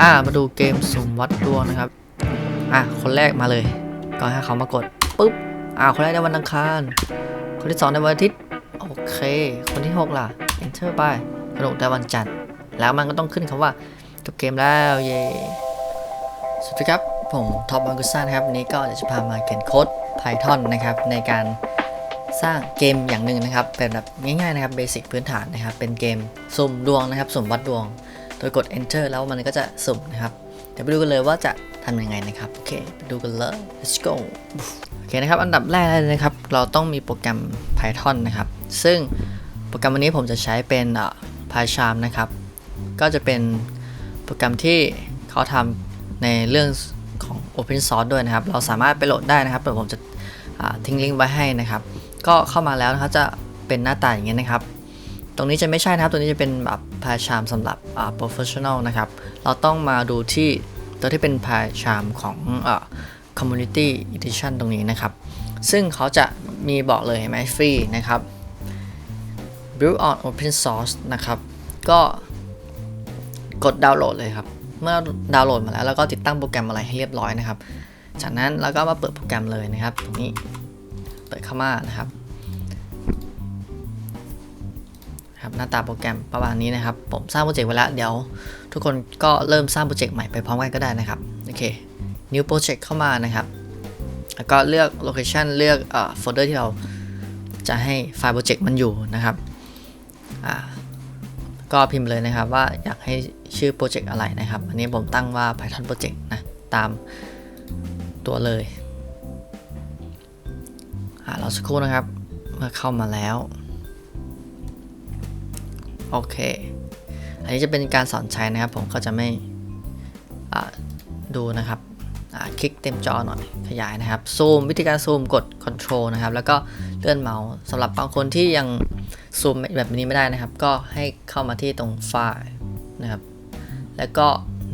อ่ามาดูเกมสุ่มวัดดวงนะครับอะคนแรกมาเลยก็ให้เขามากดปุ๊บอ่าคนแรกได้วันอังคาร คนที่สองได้วันอาทิตย์โอเค คนที่หกล่ะ enter ไปสนุกได้วันจันทร์แล้วมันก็ต้องขึ้นคำว่าจบเกมแล้วเย้สวัสดีครับผมท็อปมากุซ่านะครับวันนี้ก็จะพามาเขียนโค้ด Python นะครับในการสร้างเกมอย่างหนึ่งนะครับเป็นแบบง่ายๆนะครับเบสิกพื้นฐานนะครับเป็นเกมสุ่มดวงนะครับสุ่มวัดดวง โดยกด enter แล้วมันก็จะสุ่มนะครับ เดี๋ยวไปดูกันเลยว่าจะทำยังไงนะครับ โอเคไปดูกันเลย let's go โอเคนะครับ อันดับแรกเลยนะครับ เราต้องมีโปรแกรม Python นะครับ ซึ่งโปรแกรมวันนี้ผมจะใช้เป็น PyCharm นะครับ ก็จะเป็นโปรแกรมที่เขาทำในเรื่องของ Open Source ด้วยนะครับ เราสามารถไปโหลดได้นะครับเดี๋ยวผมจะทิ้งลิงก์ไว้ให้นะครับ ก็เข้ามาแล้วนะครับจะเป็นหน้าตาอย่างเงี้ยนะครับ ตรงนี้จะไม่ใช่นะครับ ตัวนี้จะเป็นแบบ PyCharm สำหรับ professional นะครับ เราต้องมาดูที่ตัวที่เป็น PyCharm ของอ Community Edition ตรงนี้นะครับ ซึ่งเขาจะมีบอกเลยเห็นไหมฟรีนะครับ build on open source นะครับ ก็กดดาวน์โหลดเลยครับ เมื่อดาวน์โหลดมาแล้ว แล้วก็ติดตั้งโปรแกรมอะไรให้เรียบร้อยนะครับ จากนั้นเราก็มาเปิดโปรแกรมเลยนะครับ ตรงนี้ เปิดเข้ามานะครับ ครับหน้าตาโปรแกรมประมาณนี้นะครับ ผมสร้างโปรเจกต์ไว้แล้วเดี๋ยว ทุกคนก็เริ่มสร้างโปรเจกต์ใหม่ไปพร้อมกันก็ได้นะครับโอเค new project เข้ามานะครับ แล้วก็เลือก location เลือกเอ่อโฟลเดอร์ที่เราจะให้ไฟล์โปรเจกต์มันอยู่นะครับอ่าก็พิมพ์เลยนะครับว่าอยากให้ชื่อโปรเจกต์อะไรนะครับ อันนี้ผมตั้งว่า Python Project นะตามตัวเลยอ่าเราสักครู่นะครับ เมื่อเข้ามาแล้ว โอเค อันนี้จะเป็นการสอนใช้นะครับ ผมก็จะไม่ดูนะครับคลิกเต็มจอหน่อยขยายนะครับ ซูมวิธีการซูมกด Control นะครับ แล้วก็เลื่อนเมาส์สำหรับบางคนที่ยังซูมแบบนี้ไม่ได้นะครับ ก็ให้เข้ามาที่ตรงไฟล์นะครับ แล้วก็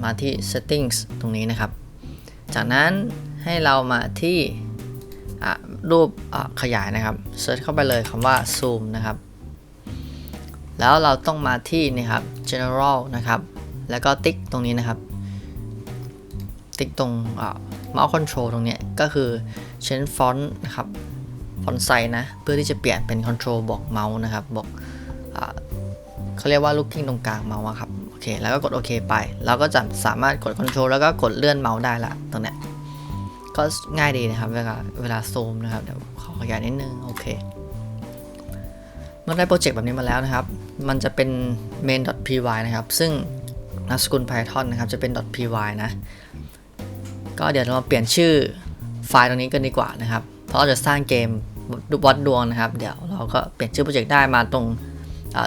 มาที่ settings ตรงนี้นะครับ จากนั้นให้เรามาที่รูปขยายนะครับเซิร์ชเข้าไปเลยคำว่า zoom นะครับ แล้วเราต้องมาที่นี่ครับ general นะครับ แล้วก็ติ๊กตรงนี้นะครับ ติ๊กตรงอ่า mouse control ตรงนี้ก็คือ change font นะครับ font size นะ เพื่อที่จะเปลี่ยนเป็น control บอกเมาส์นะครับบอกอเขาเรียกว่า looking ตรงกลางเมาส์ครับโอเคแล้วก็กดโอเคไป เราก็จะสามารถกด control แล้วก็กดเลื่อนเมาส์ได้ละตรงเนี้ยก็ง่ายดีนะครับเวลาเวลาซูมนะครับเดี๋ยวขอขยายนิดนึงโอเคเมื่อได้โปรเจกต์แบบนี้มาแล้วนะครับ มันจะเป็น main.py นะครับ ซึ่งนามสกุล Python นะครับ จะเป็น .py นะ ก็เดี๋ยวเรามาเปลี่ยนชื่อไฟล์ตรงนี้กันดีกว่านะครับ เพราะเราจะสร้างเกมวัดดวงนะครับ เดี๋ยวเราก็เปลี่ยนชื่อโปรเจกต์ได้มาตรง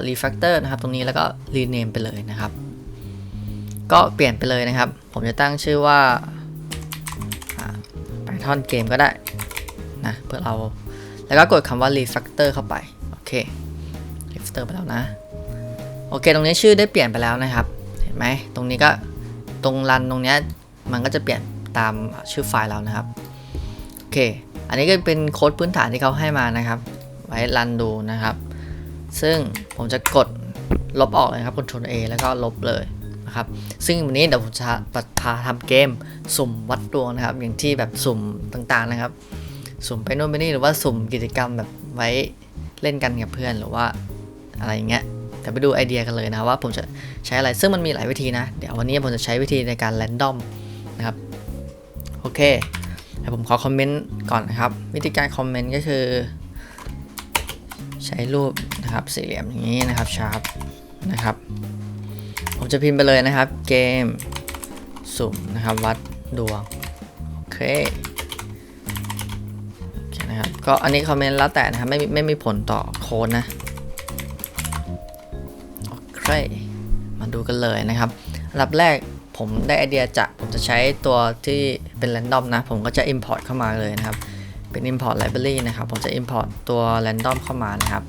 refactor นะครับ ตรงนี้แล้วก็ rename ไปเลยนะครับ ก็เปลี่ยนไปเลยนะครับ ผมจะตั้งชื่อว่า Python เกมก็ได้นะเพื่อเรา แล้วก็กดคำว่า refactor เข้าไป โอเค refactor ไปแล้วนะ โอเค ตรงนี้ชื่อได้เปลี่ยนไปแล้วนะครับ เห็นไหม ตรงนี้ก็ตรงรันตรงเนี้ยมันก็จะเปลี่ยนตามชื่อไฟล์เรานะครับ โอเค อันนี้ก็เป็นโค้ดพื้นฐานที่เขาให้มานะครับ ไว้รันดูนะครับ ซึ่งผมจะกดลบออกเลยครับ Ctrl A แล้วก็ลบเลยนะครับ ซึ่งวันนี้เดี๋ยวผมจะพาทำเกมสุ่มวัดดวงนะครับ อย่างที่แบบสุ่มต่างๆนะครับ สุ่มไปโน่นไปนี่หรือว่าสุ่มกิจกรรมแบบไว้เล่นกันกับเพื่อนหรือว่าอะไรอย่างเงี้ย ต่ไปดูไอเดียกันเลยนะว่าผมจะใช้อะไรซึ่งมันมีหลายวิธีนะ เดี๋ยววันนี้ผมจะใช้วิธีในการแรนดอมนะครับ โอเคเดี๋ยวผมขอคอมเมนต์ก่อนนะครับ วิธีการคอมเมนต์ก็คือ ใช้รูปนะครับสี่เหลี่ยมอย่างนี้นะครับชาร์ปนะครับ ผมจะพิมพ์ไปเลยนะครับ เกมสุ่มนะครับวัดดวง โอเคโอเคนะครับก็อันนี้คอมเมนต์แล้วแต่นะครับไม่ไม่มีผลต่อโค้ดนะ โอเคมาดูกันเลยนะครับอันดับแรกผมได้ไอเดียจากผมจะใช้ตัวที่เป็น random นะ ผมก็จะ import เข้ามาเลยนะครับ เป็น import library นะครับ ผมจะ import ตัว random เข้ามานะครับ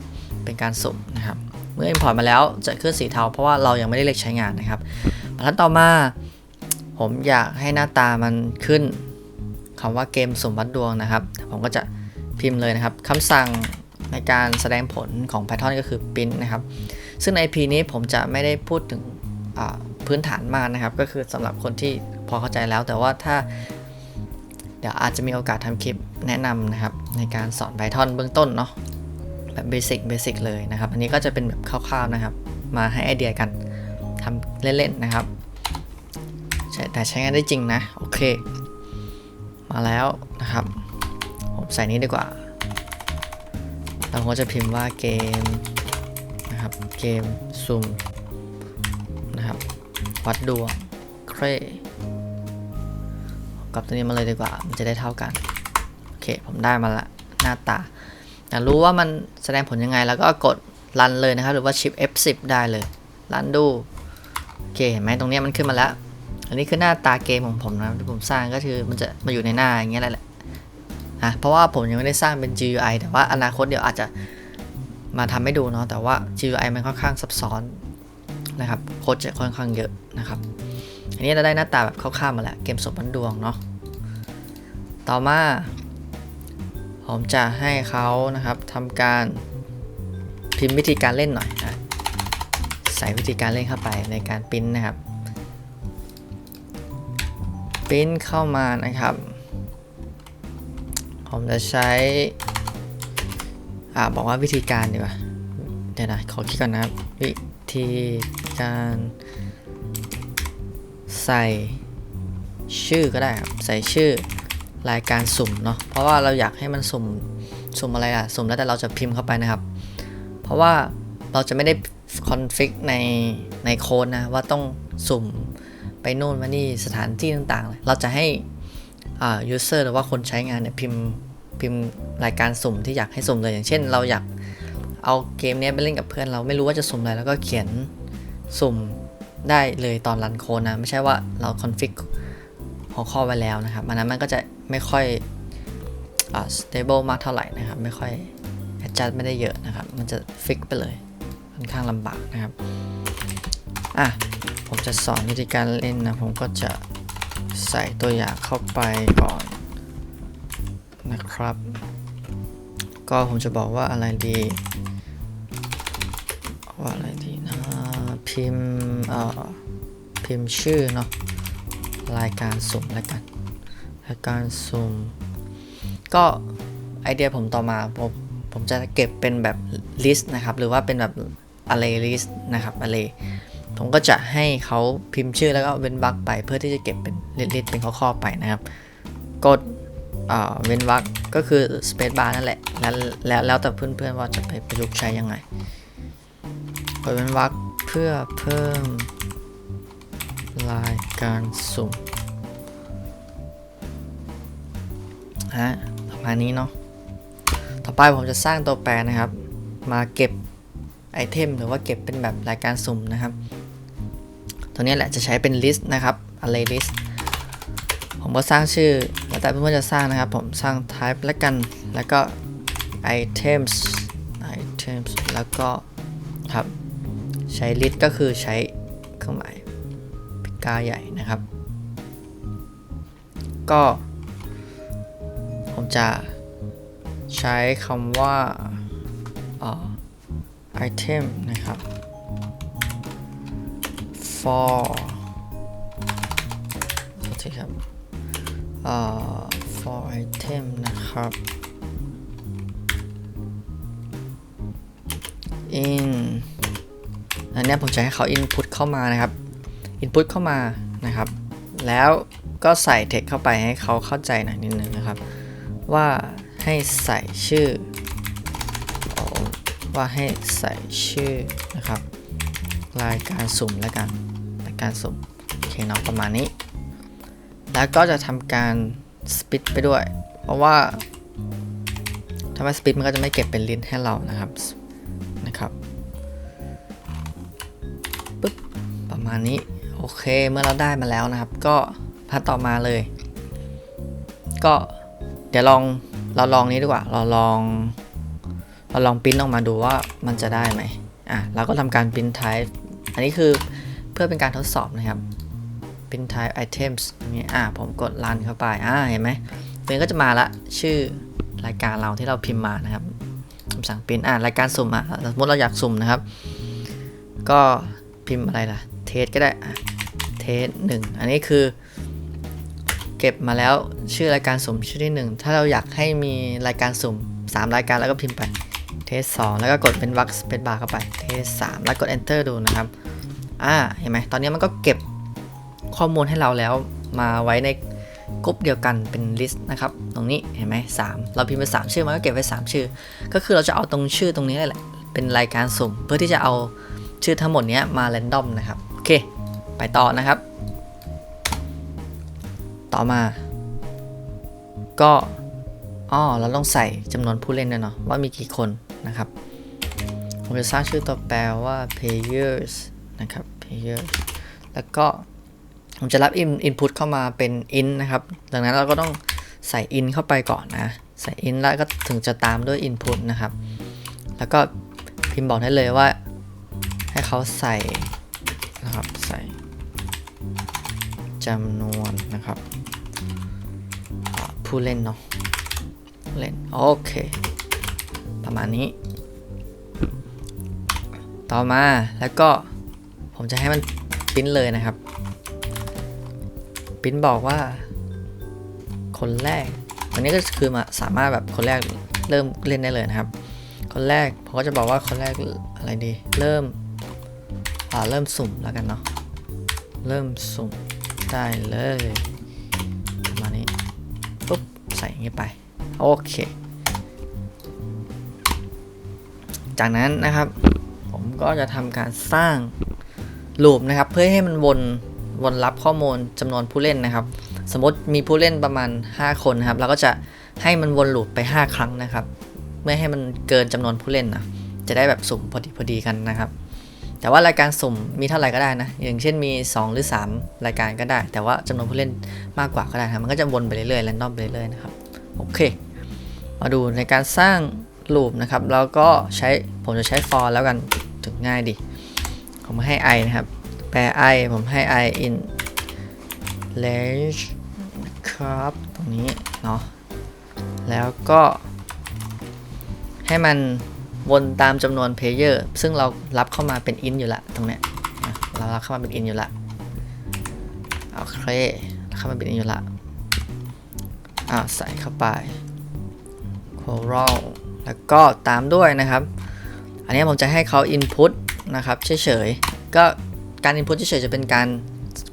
เป็นการสุ่มนะครับ เมื่อ import มาแล้วจะขึ้นสีเทาเพราะว่าเรายังไม่ได้เลือกใช้งานนะครับบรรทัดต่อมา ผมอยากให้หน้าตามันขึ้นคำว่าเกมสุ่มวัดดวงนะครับ ผมก็จะพิมพ์เลยนะครับคำสั่งในการแสดงผลของ Python ก็คือ print นะครับ ซึ่งใน IP นี้ผมจะไม่ได้พูดถึงพื้นฐานมากนะครับ ก็คือสำหรับคนที่พอเข้าใจแล้ว แต่ว่าถ้าเดี๋ยวอาจจะมีโอกาสทำคลิปแนะนำนะครับ ในการสอน Python เบื้องต้นเนาะแบบเบสิกเบสิกเลยนะครับ อันนี้ก็จะเป็นแบบคร่าวๆนะครับ มาให้ไอเดียกันทำเล่นๆนะครับแต่ใช้งานได้จริงนะ โอเค มาแล้วนะครับ ผมใส่นี้ดีกว่าเราก็จะพิมพ์ว่าเกม นะครับ เกมซุ่มนะครับ วัดดวงเครกับตัวนี้มาเลยดีกว่า มันจะได้เท่ากัน โอเค ผมได้มาละ หน้าตาอยากรู้ว่ามันแสดงผลยังไง แล้วก็กดรันเลยนะครับ หรือว่าชิป F10 ได้เลย รันดู โอเค เห็นไหมตรงนี้มันขึ้นมาแล้ว อันนี้คือหน้าตาเกมของผมนะที่ผมสร้างก็คือมันจะมาอยู่ในหน้าอย่างเงี้ยแหละนะเพราะว่าผมยังไม่ได้สร้างเป็น GUI แต่ว่าอนาคตเดี๋ยวอาจจะ มาทำให้ดูเนาะแต่ว่า GUI มันค่อนข้างซับซ้อนนะครับโค้ดจะค่อนข้างเยอะนะครับอันนี้เราได้หน้าตาแบบคร่าวๆมาแล้วเกมสมบันดวงเนาะต่อมา ผมจะให้เขานะครับทำการพิมพ์วิธีการเล่นหน่อยนะใส่วิธีการเล่นเข้าไปในการปิ้นนะครับปิ้นเข้ามานะครับ ผมจะใช้ อ่าบอกว่าวิธีการดีกว่าเดี๋ยวนะขอคิดก่อนนะวิธีการใส่ชื่อก็ได้ครับใส่ชื่อรายการสุ่มเนาะเพราะว่าเราอยากให้มันสุ่มสุ่มอะไรอะสุ่มแล้วแต่เราจะพิมพ์เข้าไปนะครับ เพราะว่าเราจะไม่ได้คอนฟิกในในโค้ดนะว่าต้องสุ่มไปโน่นมานี่สถานที่ต่างๆ เราจะให้อ่า user หรือว่าคนใช้งานเนี่ยพิมพ์ พิมพ์รายการสุ่มที่อยากให้สุ่มเลยอย่างเช่น เราอยากเอาเกมนี้ไปเล่นกับเพื่อนเราไม่รู้ว่าจะสุ่มอะไรแล้วก็เขียนสุ่มได้เลยตอนรันโค้ดนะ ไม่ใช่ว่าเราคอนฟิกหัวข้อไว้แล้วนะครับอันนั้นมันก็จะไม่ค่อยอ่า stable มากเท่าไหร่นะครับ ไม่ค่อย adjust ไม่ได้เยอะนะครับ มันจะฟิกไปเลยค่อนข้างลำบากนะครับอะผมจะสอนวิธีการเล่นนะ ผมก็จะใส่ตัวอย่างเข้าไปก่อน นะครับ ก็ผมจะบอกว่าอะไรดี ว่าอะไรดีนะพิมพ์เอ่อพิมพ์ชื่อเนาะรายการสุ่มแล้วกันรายการสุ่มก็ไอเดียผมต่อมาผมผมจะเก็บเป็นแบบ list นะครับ หรือว่าเป็นแบบ array list นะครับ array ผมก็จะให้เขาพิมพ์ชื่อแล้วก็เว้นวรรคไป เพื่อที่จะเก็บเป็น list เป็นข้อๆไปนะครับ กด เว้นวรรคก็คือ space bar นั่นแหละแล้วแล้วแล้วแต่เพื่อนๆว่าจะไปประยุกต์ใช้ยังไงกดเว้นวรรคเพื่อเพิ่มรายการสุ่มฮะประมาณนี้เนาะต่อไปผมจะสร้างตัวแปรนะครับ มาเก็บไอเทมหรือว่าเก็บเป็นแบบรายการสุ่มนะครับ ตัวนี้แหละจะใช้เป็น list นะครับ array list ผมก็สร้างชื่อ แต่เพื่อนๆจะสร้างนะครับผมสร้าง type แล้วกัน แล้วก็ items items แล้วก็ครับใช้ list ก็คือใช้เครื่องหมายปากกาใหญ่นะครับ ก็ ผมจะใช้คำว่าอ่อ item นะครับ for โทษครับ for item นะครับ in อันนี้ผมจะให้เขา input เข้ามานะครับ input เข้ามานะครับ แล้วก็ใส่ text เข้าไปให้เขาเข้าใจหน่อยนิดนึงนะครับ ว่าให้ใส่ชื่ออ๋อว่าให้ใส่ชื่อนะครับ รายการสุ่มแล้วกันรายการสุ่มโอเคเนาะประมาณนี้ แล้วก็จะทำการสปิดไปด้วย เพราะว่าถ้าไม่สปิดมันก็จะไม่เก็บเป็นลิ้นให้เรานะครับนะครับปึ๊บประมาณนี้โอเคเมื่อเราได้มาแล้วนะครับ ก็พัดต่อมาเลย ก็เดี๋ยวลองเราลองนี้ดีกว่า เราลอง เราลองปริ้นออกมาดูว่ามันจะได้ไหมอะเราก็ทำการปริ้น type อันนี้คือเพื่อเป็นการทดสอบนะครับ ปริ้น type items อย่างนี้อะผมกด run เข้าไปอะเห็นไหมมันก็จะมาละชื่อรายการเราที่เราพิมพ์มานะครับคำสั่งปริ้นอะรายการสุ่มอะสมมติเราอยากสุ่มนะครับ ก็พิมพ์อะไรล่ะเทสก็ได้อะสหนึ่งอันนี้คือ เก็บมาแล้วชื่อรายการสุ่มชื่อที่หนึ่งถ้าเราอยากให้มีรายการสุ่ม 3 รายการแล้วก็พิมพ์ไปเทสสองแล้วก็กดเป็นวักเป็นบาร์เข้าไปเทสสามแล้วกด enter ดูนะครับอ่าเห็นไหมตอนนี้มันก็เก็บ ข้อมูลให้เราแล้วมาไว้ในกรุ๊ปเดียวกันเป็นลิสต์นะครับ ตรงนี้เห็นไหมสามเราพิมพ์ไปสามชื่อมันก็เก็บไว้สามชื่อ ก็คือเราจะเอาตรงชื่อตรงนี้แหละเป็นรายการสุ่ม เพื่อที่จะเอาชื่อทั้งหมดนี้มา r รนดอมนะครับโอเค ไปต่อนะครับ ต่อมา ก็อ๋อเราต้องใส่จำนวนผู้เล่นด้วยเนาะว่ามีกี่คนนะครับผมจะสร้างชื่อตัวแปลว่า players นะครับ players แล้วก็ ผมจะรับ in input เข้ามาเป็น in นะครับ ดังนั้นเราก็ต้องใส่ in เข้าไปก่อนนะ ใส่ in แล้วก็ถึงจะตามด้วย input นะครับ แล้วก็พิมพ์บอกได้เลยว่าให้เขาใส่นะครับ ใส่จำนวนนะครับผู้เล่นเนาะผู้เล่น โอเค ประมาณนี้ ต่อมาแล้วก็ผมจะให้มันปริ้นเลยนะครับ ปิ้นบอกว่า คนแรก วันนี้ก็คือมาสามารถแบบคนแรกเริ่มเล่นได้เลยนะครับ คนแรกผมก็จะบอกว่าคนแรกอะไรดี เริ่มอ่าเริ่มสุ่มแล้วกันเนาะ เริ่มสุ่มได้เลยประมาณนี้ปุ๊บใส่อย่างนี้ไป โอเค จากนั้นนะครับ ผมก็จะทำการสร้างลูปนะครับ เพื่อให้มันวน วนรับข้อมูลจำนวนผู้เล่นนะครับ สมมติมีผู้เล่นประมาณ 5 คนนะครับ เราก็จะให้มันวนลูปไป 5 ครั้งนะครับ ไม่ให้มันเกินจำนวนผู้เล่นนะจะได้แบบสุ่มพอดีพอดีกันนะครับ แต่ว่ารายการสุ่มมีเท่าไหร่ก็ได้นะ อย่างเช่นมี 2 หรือ 3 รายการก็ได้ แต่ว่าจำนวนผู้เล่นมากกว่าก็ได้ครับมันก็จะวนไปเรื่อยๆแรนดอมไปเรื่อยๆนะครับ โอเค มาดูในการสร้างลูปนะครับ แล้วก็ใช้ผมจะใช้ for แล้วกันถึงง่ายดี ผมให้ i นะครับ แปล i ผมให้ i in range ครับ ตรงนี้เนาะแล้วก็ ให้มันวนตามจำนวน player ซึ่งเรารับเข้ามาเป็น in อยู่ละตรงเนี้ยเรารับเข้ามาเป็น in อยู่ละโอเคเข้ามาเป็น in อยู่ละอ่าใส่เข้าไป coral แล้วก็ตามด้วยนะครับ อันนี้ผมจะให้เขา input นะครับเฉยๆก็ การ input เฉยๆจะเป็นการ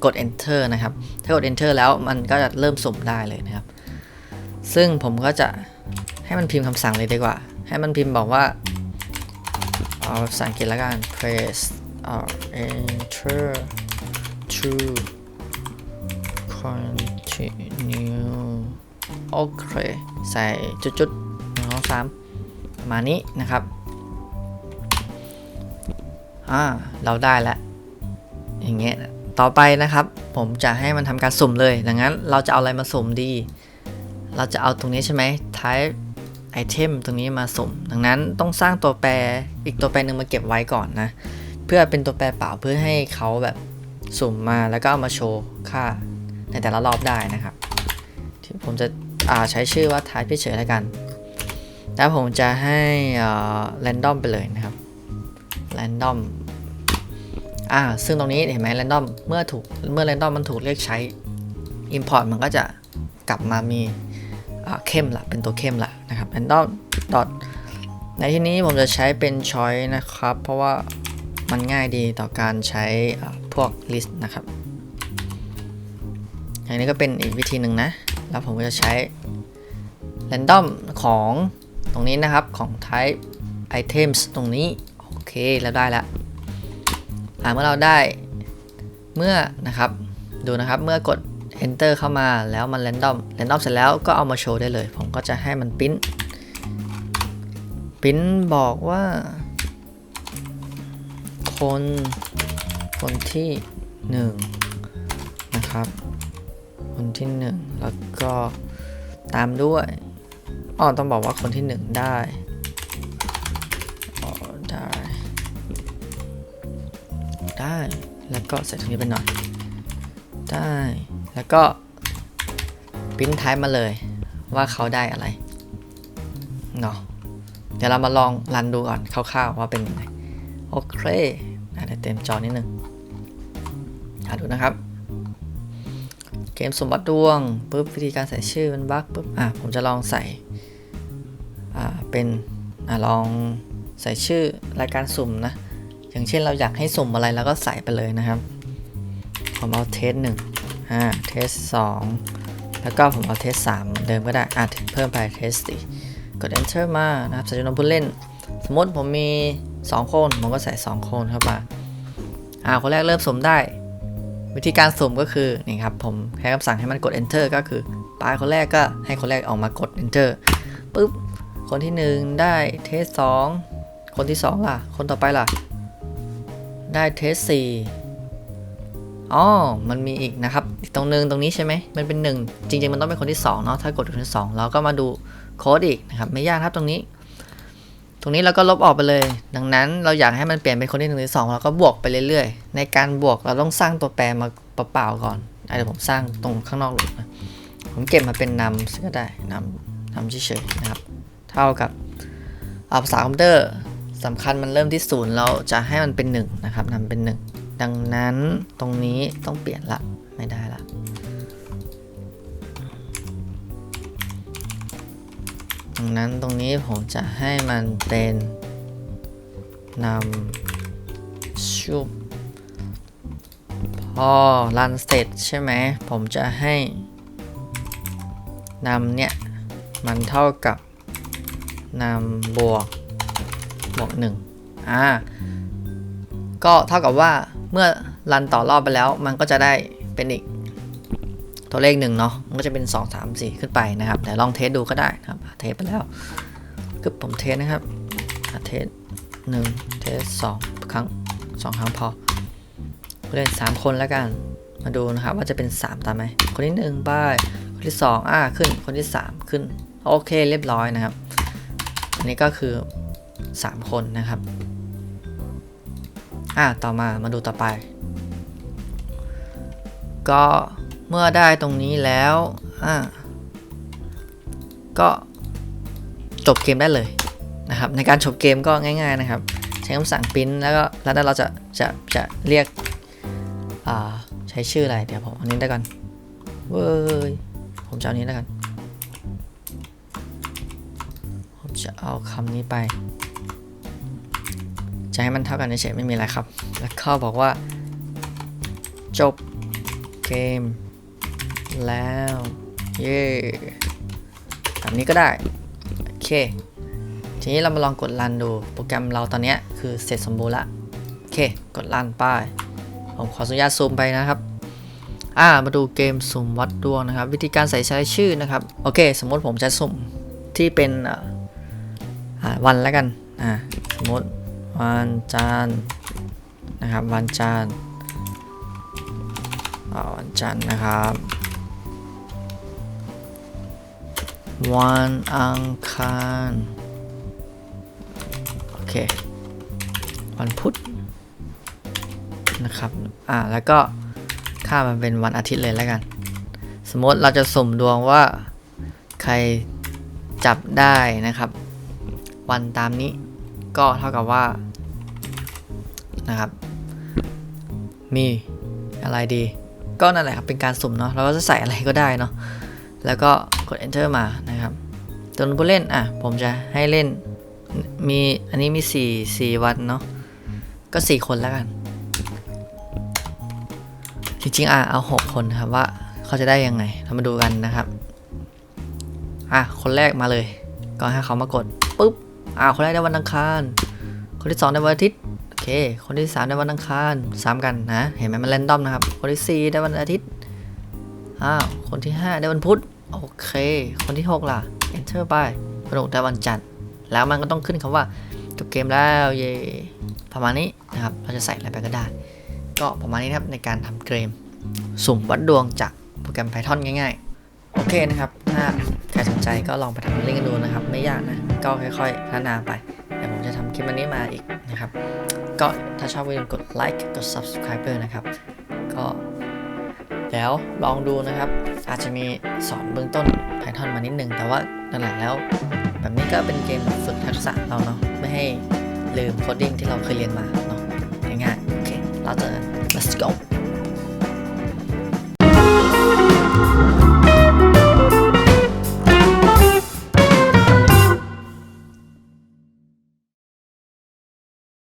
กด enter นะครับ ถ้ากด enter แล้วมันก็จะเริ่มสุ่มได้เลยนะครับ ซึ่งผมก็จะให้มันพิมพ์คำสั่งเลยดีกว่า ให้มันพิมพ์บอกว่าเอาภาษาอังกฤษแล้วกัน press or enter to continue โอเค ใส่จุดๆหนึ่งสองสามมานี้นะครับ อ่า เราได้แล้ว อย่างเงี้ยต่อไปนะครับ ผมจะให้มันทำการสุ่มเลยดังนั้นเราจะเอาอะไรมาสุ่มดี เราจะเอาตรงนี้ใช่ไหม type item ตรงนี้มาสุ่ม ดังนั้นต้องสร้างตัวแปรอีกตัวแปรหนึ่งมาเก็บไว้ก่อนนะ เพื่อเป็นตัวแปรเปล่าเพื่อให้เขาแบบสุ่มมาแล้วก็เอามาโชว์ค่าในแต่ละรอบได้นะครับ ที่ผมจะอ่าใช้ชื่อว่า type เฉยๆแล้วกัน แล้วผมจะให้อ่า random ไปเลยนะครับ random อ่าซึ่งตรงนี้เห็นไหม random เมื่อถูกเมื่อ random มันถูกเรียกใช้ import มันก็จะกลับมามีเข้มละเป็นตัวเข้มละนะครับ random dot ในที่นี้ผมจะใช้เป็น choice นะครับ เพราะว่ามันง่ายดีต่อการใช้พวก list นะครับอย่างนี้ก็เป็นอีกวิธีหนึ่งนะ แล้วผมก็จะใช้ random ของตรงนี้นะครับของ type items ตรงนี้ โอเค แล้วได้แล้ว เมื่อเราได้เมื่อนะครับดูนะครับเมื่อกด enter เข้ามาแล้วมัน random random เสร็จแล้วก็เอามาโชว์ได้เลย ผมก็จะให้มันปิ้นปิ้นบอกว่า คนคนที่หนึ่งนะครับคนที่หนึ่งแล้วก็ตามด้วยอ๋อต้องบอกว่าคนที่หนึ่งได้ ได้ แล้วก็ใส่ตรงนี้ไปหน่อย ได้ แล้วก็ปริ้นท้ายมาเลยว่าเขาได้อะไรเนาะเดี๋ยวเรามาลองรันดูก่อนคร่าวๆว่าเป็นยังไงโอเคอะเดี๋ยวเต็มจอนิดนึงอะดูนะครับ เกมสมบัติดวงปุ๊บวิธีการใส่ชื่อมันบั๊กปุ๊บอะผมจะลองใส่อ่าเป็นอะลองใส่ชื่อรายการสุ่มนะ อย่างเช่นเราอยากให้สุ่มอะไรเราก็ใส่ไปเลยนะครับ ผมเอาเทสหนึ่งอ่าเทสสองแล้วก็ผมเอาเทสสามเดิมก็ได้อะเพิ่มไปเทสสี่กด enter มานะครับใส่จำนวนผู้เล่น สมมติผมมี 2 คน ผมก็ใส่ 2 คนเข้ามาอ่าคนแรกเริ่มสุ่มได้ วิธีการสุ่มก็คือนี่ครับผมใช้คำสั่งให้มันกด enter ก็คือปลายคนแรกก็ให้คนแรกออกมากด enter ปุ๊บคนที่ 1 ได้เทสสองคนที่ 2 ล่ะ คนต่อไปล่ะ ได้เทสสี่อ๋อ มันมีอีกนะครับ ตรงนึงตรงนี้ใช่ไหม มันเป็น 1 จริงๆ มันต้องเป็นคนที่ 2 เนาะ ถ้ากดคนที่2เราก็มาดูโค้ดอีกนะครับ ไม่ยากครับตรงนี้ ตรงนี้เราก็ลบออกไปเลย ดังนั้นเราอยากให้มันเปลี่ยนเป็นคนที่หนึ่งหรือสองเราก็บวกไปเรื่อยๆ ในการบวกเราต้องสร้างตัวแปรมาเปล่าๆก่อนอะเดี๋ยวผมสร้างตรงข้างนอกหลุดนะผมเก็บมาเป็นนำก็ได้นำนำเฉยๆนะครับ เท่ากับภาษาคอมพิวเตอร์ สำคัญมันเริ่มที่ศูนย์เราจะให้มันเป็น1นะครับนำเป็น 1 ดังนั้นตรงนี้ต้องเปลี่ยนละไม่ได้ละดังนั้นตรงนี้ผมจะให้มันเป็นนำชุบพอรันเสร็จใช่ไหมผมจะให้นำเนี่ย มันเท่ากับนำบวก บวกหนึ่งอ่าก็เท่ากับว่าเมื่อรันต่อรอบไปแล้ว มันก็จะได้เป็นอีกตัวเลขหนึ่งเนาะมันก็จะเป็น 2 3 4 ขึ้นไปนะครับแต่ลองเทสดูก็ได้นะครับเทสไปแล้วก็ผมเทสนะครับเทสหนึ่งเทสสองครั้งสองครั้งพอเล่นสามคนแล้วกันมาดูนะครับว่าจะเป็น 3 ตามไหมคนที่1ไปคนที่ 2 อ่าขึ้นคนที่ 3 ขึ้น โอเคเรียบร้อยนะครับ อันนี้ก็คือ 3 คนนะครับ อ่าต่อมามาดูต่อไป ก็เมื่อได้ตรงนี้แล้ว อ่า ก็จบเกมได้เลยนะครับ ในการจบเกมก็ง่าย ๆนะครับ ใช้คำสั่งปริ้นแล้วก็แล้วเราจะจะจะเรียก อ่า ใช้ชื่ออะไรเดี๋ยวผมอันนี้ได้ก่อนเว้ยผมจะเอานี้แล้วกัน ผมจะเอาคำนี้ไป จะให้มันเท่ากันเฉยๆไม่มีอะไรครับ แล้วก็บอกว่า จบเกม แล้วเย่แบบนี้ก็ได้ โอเค ทีนี้เรามาลองกดรันดู โปรแกรมเราตอนนี้คือเสร็จสมบูรณ์ละ โอเค กดรันป้าย ผมขออนุญาตซูมไปนะครับอ่ามาดูเกมสุ่มวัดดวงนะครับ วิธีการใส่ใช้ชื่อนะครับ โอเค สมมติผมจะสุ่มที่เป็นวันแล้วกันอ่าสมมติ วันจันทร์นะครับ วันจันทร์วันจันทร์นะครับ วันอังคารโอเค วันพุธนะครับอ่าแล้วก็ค่ามันเป็นวันอาทิตย์เลยแล้วกัน สมมติเราจะสุ่มดวงว่าใครจับได้นะครับ วันตามนี้ก็เท่ากับว่า นะครับ มีอะไรดี ก็นั่นแหละครับเป็นการสุ่มเนาะเราก็จะใส่อะไรก็ได้เนาะแล้วก็กด enter มานะครับจนวนผู้เล่นอะผมจะให้เล่นมีอันนี้มี 4 4 วันเนาะก็ 4 คนแล้วกัน จริงๆอะเอา 6 คนครับว่าเขาจะได้ยังไง เรามาดูกันนะครับอะคนแรกมาเลย ก็ให้เขามากดปุ๊บอ่าคนแรกได้วันอังคาร คนที่ 2 ได้วันอาทิตย์ เค คนที่3ได้วันอังคารซ้ำกันนะ เห็นไหมมันแรนดอมนะครับ คนที่4ได้วันอาทิตย์ อ้าว คนที่5ได้วันพุธ โอเค คนที่ 6 ล่ะ enter ไปกระดดได้วันจันทร์ แล้วมันก็ต้องขึ้นคำว่าจบเกมแล้วเย่ประมาณนี้นะครับ เราจะใส่อะไรไปก็ได้ ก็ประมาณนี้นะครับในการทำเกม สุ่มวัดดวงจากโปรแกรม Python ง่าย ๆ โอเคนะครับ ถ้าใครสนใจก็ลองไปทำเล่นกันดูนะครับ ไม่ยากนะ ก็ค่อยๆพัฒนาไป คลิปวันนี้มาอีกนะครับ ก็ถ้าชอบก็อย่าลืมกดไลค์กด subscribe ด้วยนะครับ ก็แล้วลองดูนะครับ อาจจะมีสอนเบื้องต้น Python มานิดนึง แต่ว่านั่นแหละแล้ว แบบนี้ก็เป็นเกมฝึกทักษะเราเนาะไม่ให้ลืมโคดดิ้งที่เราเคยเรียนมาเนาะง่ายๆโอเคเราจอกัน let's go